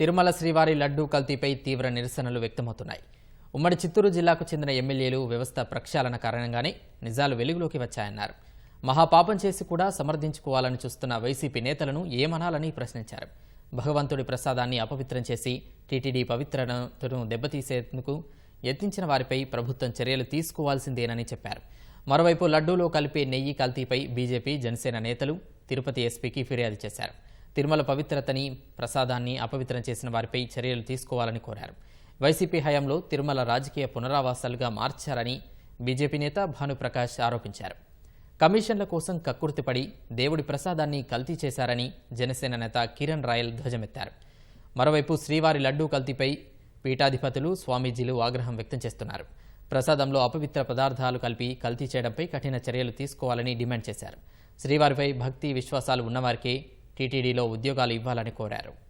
తిరుమల శ్రీవారి లడ్డూ కల్తీపై తీవ్ర నిరసనలు వ్యక్తమవుతున్నాయి. ఉమ్మడి చిత్తూరు జిల్లాకు చెందిన ఎమ్మెల్యేలు వ్యవస్థ ప్రక్షాళన కారణంగానే నిజాలు వెలుగులోకి వచ్చాయన్నారు. మహాపాపం చేసి కూడా సమర్థించుకోవాలని చూస్తున్న వైసీపీ నేతలను ఏమనాలని ప్రశ్నించారు. భగవంతుడి ప్రసాదాన్ని అపవిత్రం చేసి టీటీడీ పవిత్రతను దెబ్బతీసేందుకు యత్నించిన వారిపై ప్రభుత్వం చర్యలు తీసుకోవాల్సిందేనని చెప్పారు. మరోవైపు లడ్డూలో కలిపే నెయ్యి కల్తీపై బీజేపీ జనసేన నేతలు తిరుపతి ఎస్పీకి ఫిర్యాదు చేశారు. తిరుమల పవిత్రతని ప్రసాదాన్ని అపవిత్రం చేసిన వారిపై చర్యలు తీసుకోవాలని కోరారు. వైసీపీ హయాంలో తిరుమల రాజకీయ పునరావాసాలుగా మార్చారని బీజేపీ నేత భానుప్రకాష్ ఆరోపించారు. కమిషన్ల కోసం కక్కుర్తిపడి దేవుడి ప్రసాదాన్ని కల్తీ చేశారని జనసేన నేత కిరణ్ రాయల్ ధ్వజమెత్తారు. మరోవైపు శ్రీవారి లడ్డూ కల్తీపై పీఠాధిపతులు స్వామీజీలు ఆగ్రహం వ్యక్తం చేస్తున్నారు. ప్రసాదంలో అపవిత్ర పదార్థాలు కలిపి కల్తీ చేయడంపై కఠిన చర్యలు తీసుకోవాలని డిమాండ్ చేశారు. శ్రీవారిపై భక్తి విశ్వాసాలు ఉన్నవారికే టీటీడీలో ఉద్యోగాలు ఇవ్వాలని కోరారు.